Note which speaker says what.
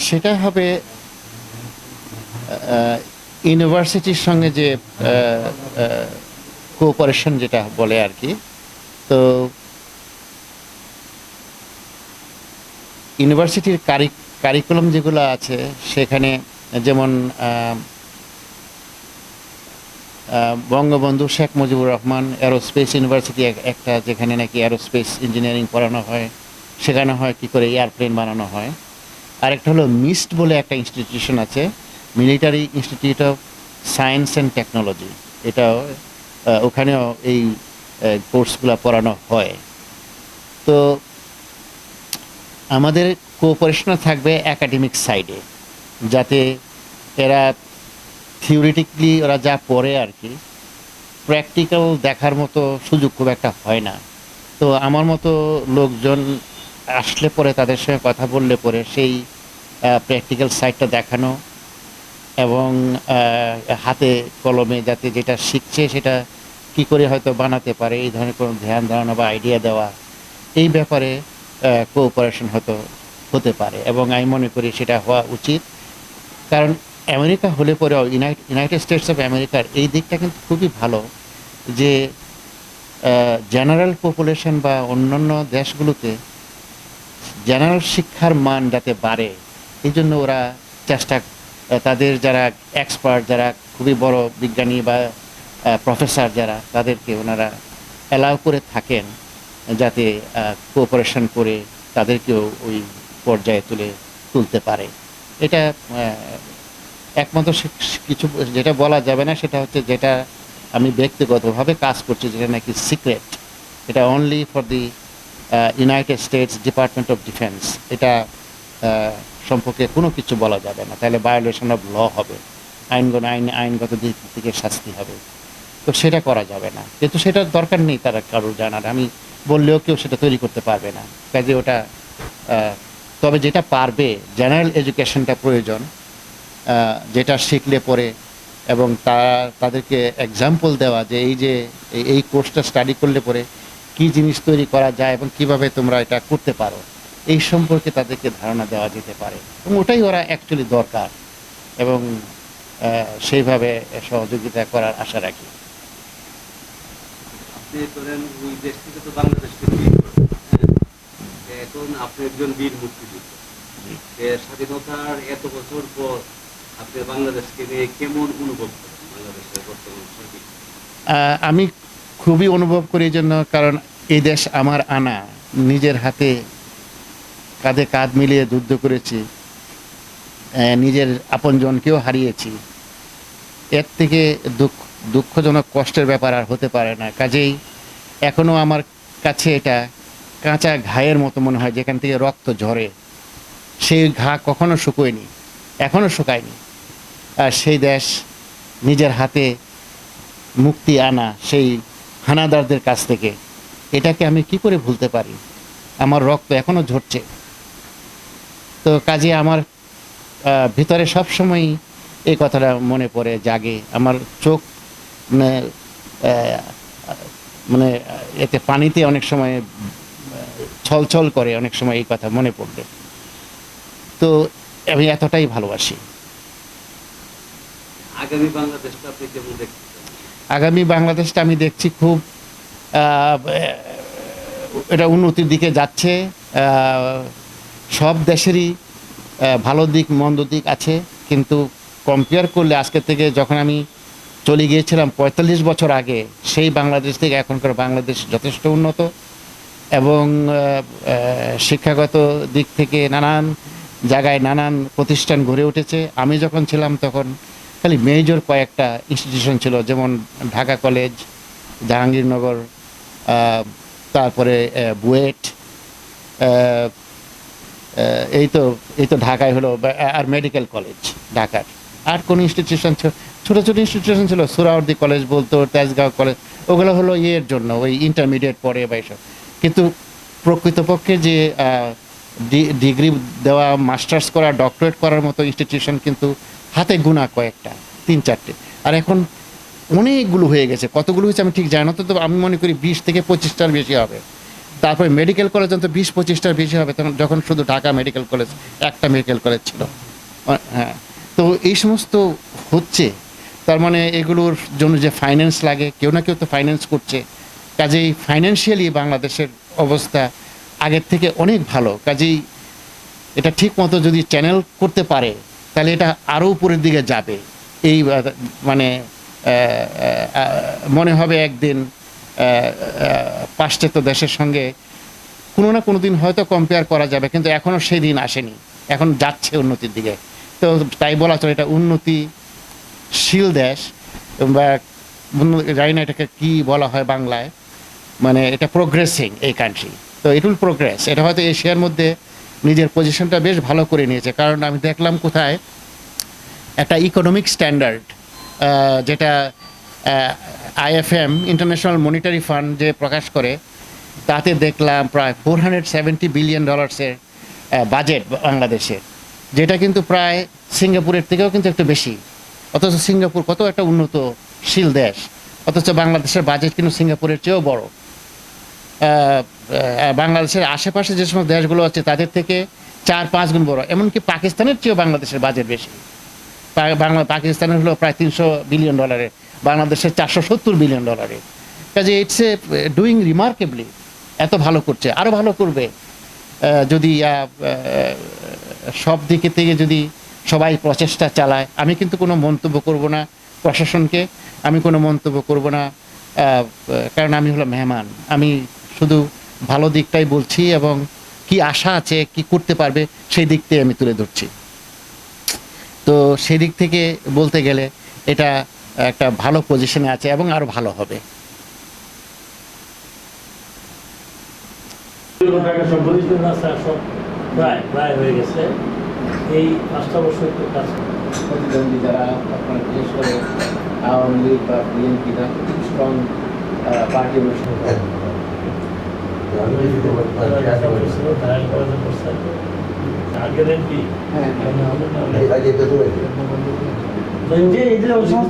Speaker 1: সেটা হবে ইউনিভার্সিটির সঙ্গে যে কোঅপারেশন যেটা বলে আর কি। তো ইউনিভার্সিটির কারি কারিকুলাম যেগুলো আছে, সেখানে যেমন বঙ্গবন্ধু শেখ মুজিবুর রহমান অ্যারোস্পেস ইউনিভার্সিটি এক- একটা যেখানে নাকি অ্যারোস্পেস ইঞ্জিনিয়ারিং পড়ানো হয় শেখানো হয় কি করে এয়ারপ্লেন বানানো হয়। আরেকটা হলো মিস্ট বলে একটা ইনস্টিটিউশন আছে military institute of science and technology এটাও ওখানেও এই কোর্সগুলো পড়ানো হয়। তো আমাদের কোঅপারেশনও থাকবে একাডেমিক সাইডে যাতে এরা থিওরিটিকলি ওরা যা পড়ে আর কি প্র্যাকটিক্যাল দেখার মতো সুযোগ খুব একটা হয় না। তো আমার মতো লোকজন আসলে পরে তাদের সঙ্গে কথা বললে পরে সেই প্র্যাকটিক্যাল সাইডটা দেখানো এবং হাতে কলমে যাতে যেটা শিখছে সেটা কি করে হয়তো বানাতে পারে, এই ধরনের কোনো ধ্যান ধারণা বা আইডিয়া দেওয়া, এই ব্যাপারে কোঅপারেশন হয়তো হতে পারে এবং আমি মনে করি সেটা হওয়া উচিত। কারণ আমেরিকা হলে পরেও ইউনাইট- ইউনাইটেড স্টেটস অফ আমেরিকার এই দিকটা কিন্তু খুবই ভালো যে জেনারেল পপুলেশন বা অন্যান্য দেশগুলোতে জেনারেল শিক্ষার মান যাতে বাড়ে এই জন্য ওরা চেষ্টা তাদের যারা এক্সপার্ট যারা খুবই বড় বিজ্ঞানী বা প্রফেসর যারা, তাদেরকে ওনারা অ্যালাউ করে থাকেন যাতে কোঅপারেশন করে তাদেরকেও ওই পর্যায়ে তুলে তুলতে পারে। এটা একমাত্র কিছু, যেটা বলা যাবে না সেটা হচ্ছে যেটা আমি ব্যক্তিগতভাবে কাজ করছি, যেটা নাকি সিক্রেট এটা only for the United States department of defence এটা সম্পর্কে কোনো কিছু বলা যাবে না। তাহলে ভায়োলেশন অফ ল হবে। আইনগত আইন আইনগত দিক থেকে শাস্তি হবে। তো সেটা করা যাবে না। কিন্তু সেটার দরকার নেই তারা কারোর জানার। আমি বললেও কেউ সেটা তৈরি করতে পারবে না। কাজে ওটা তবে যেটা পারবে জেনারেল এডুকেশনটা প্রয়োজন যেটা শিখলে পরে এবং তারা তাদেরকে এক্সাম্পল দেওয়া যে এই যে, এই কোর্সটা স্টাডি করলে পরে কি জিনিস তৈরি করা যায় এবং কীভাবে তোমরা এটা করতে পারো। এই সম্পর্কে তাদেরকে ধারণা দেওয়া যেতে পারে। এবং ওটাই ওরা অ্যাকচুয়ালি দরকার এবং সেইভাবে সহযোগিতা করার আশা রাখি।
Speaker 2: হ্যাঁ? এখন আপনি একজন বীর মুক্তিযোদ্ধা। স্বাধীনতার এত বছর পর আপনি বাংলাদেশকে নিয়ে কেমন অনুভব করেন বাংলাদেশের বর্তমান
Speaker 1: আমি খুবই অনুভব করি এই জন্য কারণ এই দেশ আমার আনা নিজের হাতে কাঁধে কাঁধ মিলিয়ে যুদ্ধ করেছি। নিজের আপনজনকেও হারিয়েছি। এর থেকে দুঃখ, দুঃখজনক কষ্টের ব্যাপার আর হতে পারে না। কাজেই এখনও আমার কাছে এটা কাঁচা ঘায়ের মতো মনে হয়, যেখান থেকে রক্ত ঝরে। সেই ঘা কখনো শুকোয়নি এখনও শুকায়নি। আর সেই দেশ নিজের হাতে মুক্তি আনা সেই হানাদারদের কাছ থেকে, এটাকে আমি কি করে ভুলতে পারি? আমার রক্ত এখনও ঝরছে। তো কাজে আমার ভিতরে সবসময় এই কথাটা মনে পড়ে জাগে। আমার চোখ মানে মানে এতে পানিতে অনেক সময় ছলছল করে অনেক সময় এই কথা মনে পড়বে। তো আমি এতটাই ভালোবাসি।
Speaker 2: আগামী বাংলাদেশটা আপনি কেমন দেখতে
Speaker 1: আগামী বাংলাদেশটা আমি দেখছি খুব এটা উন্নতির দিকে যাচ্ছে সব দেশেরই ভালো দিক, মন্দ দিক আছে, কিন্তু কম্পেয়ার করলে আজকে থেকে যখন আমি চলে গিয়েছিলাম পঁয়তাল্লিশ বছর আগে, সেই বাংলাদেশ থেকে এখনকার বাংলাদেশ যথেষ্ট উন্নত এবং শিক্ষাগত দিক থেকে নানান জায়গায় নানান প্রতিষ্ঠান গড়ে উঠেছে। আমি যখন ছিলাম তখন খালি মেজর কয়েকটা ইনস্টিটিউশন ছিল, যেমন ঢাকা কলেজ জাহাঙ্গীরনগর তারপরে বুয়েট এই তো এই তো ঢাকায় হলো আর মেডিকেল কলেজ ঢাকার। আর কোন ইনস্টিটিউশন ছিল? ছোটো ছোটো ইনস্টিটিউশন ছিল সুরাউদ্দি কলেজ বলতো, তেজগাঁও কলেজ ওগুলো হলো ইয়ের জন্য, ওই ইন্টারমিডিয়েট পড়ে বা এইসব। কিন্তু প্রকৃতপক্ষে যে ডিগ্রি দেওয়া মাস্টার্স করা ডক্টরেট করার মতো ইনস্টিটিউশন কিন্তু হাতে গোনা কয়েকটা, তিন, চারটে। আর এখন অনেকগুলো হয়ে গেছে। কতগুলো হয়েছে আমি ঠিক জানি না তো আমি মনে করি বিশ থেকে পঁচিশটার বেশি হবে। তারপরে মেডিকেল কলেজ অন্তত বিশ পঁচিশটার বেশি হবে, তখন যখন শুধু ঢাকা মেডিকেল কলেজ একটা মেডিকেল কলেজ ছিল। হ্যাঁ। তো এই সমস্ত হচ্ছে। তার মানে এগুলোর জন্য যে ফাইন্যান্স লাগে, কেউ না কেউ তো ফাইন্যান্স করছে। কাজেই ফাইন্যান্সিয়ালি বাংলাদেশের অবস্থা আগের থেকে অনেক ভালো। কাজেই এটা ঠিক মতো যদি চ্যানেল করতে পারে, তাহলে এটা আরও উপরের দিকে যাবে। এই মানে মনে হবে একদিন পাশ্চাত্য দেশের সঙ্গে কোনো না কোনো দিন হয়তো কম্পেয়ার করা যাবে, কিন্তু এখনও সেই দিন আসেনি। এখন যাচ্ছে উন্নতির দিকে। তো তাই বলা চলে এটা উন্নতিশীল দেশ। বা জানি না এটাকে কী বলা হয় বাংলায়। মানে এটা প্রোগ্রেসিং এই কান্ট্রি তো ইট উইল প্রোগ্রেস এটা হয়তো এশিয়ার মধ্যে নিজের পজিশনটা বেশ ভালো করে নিয়েছে। কারণ আমি দেখলাম কোথায় একটা ইকোনমিক স্ট্যান্ডার্ড যেটা আইএফএম ইন্টারন্যাশনাল মনিটারি ফান্ড যে প্রকাশ করে, তাতে দেখলাম প্রায় ফোর হান্ড্রেড সেভেন্টি বিলিয়ন ডলার্সের বাজেট বাংলাদেশের যেটা কিন্তু প্রায় সিঙ্গাপুরের থেকেও কিন্তু একটু বেশি। অথচ সিঙ্গাপুর কত একটা উন্নতশীল দেশ, অথচ বাংলাদেশের বাজেট কিন্তু সিঙ্গাপুরের চেয়েও বড়। বাংলাদেশের আশেপাশে যে সমস্ত দেশগুলো আছে, তাদের থেকে চার পাঁচ গুণ বড়, এমনকি পাকিস্তানের চেয়েও বাংলাদেশের বাজেট বেশি। বাংলা পাকিস্তানের হলো প্রায় তিনশো বিলিয়ন ডলারে বাংলাদেশের চারশো সত্তর বিলিয়ন ডলারে কাজে ইটস এ ডুইং রিমার্কেবলি এত ভালো করছে আরও ভালো করবে। যদি সব দিকে থেকে যদি সবাই প্রচেষ্টা চালায়, আমি কিন্তু কোনো মন্তব্য করব না প্রশাসনকে, আমি কোনো মন্তব্য করব না। কারণ আমি হলো মেহমান। আমি শুধু ভালো দিকটাই বলছি এবং কি আশা আছে, কি করতে পারবে, সেই দিকটাই আমি তুলে ধরছি। তো সেদিক থেকে বলতে গেলে এটা একটা ভালো পজিশনে আছে এবং আরও ভালো হবে।
Speaker 3: প্রায় প্রায় হয়ে গেছে। এই পাঁচটা বছর কাজ
Speaker 1: প্রতিদ্বন্দ্বী যারা আপনার বিশেষ করে আওয়ামী লীগ বা বিএনপি তারা খুব স্ট্রং পার্টি
Speaker 3: আগের এমপি
Speaker 1: হ্যাঁ।
Speaker 3: যে এই যে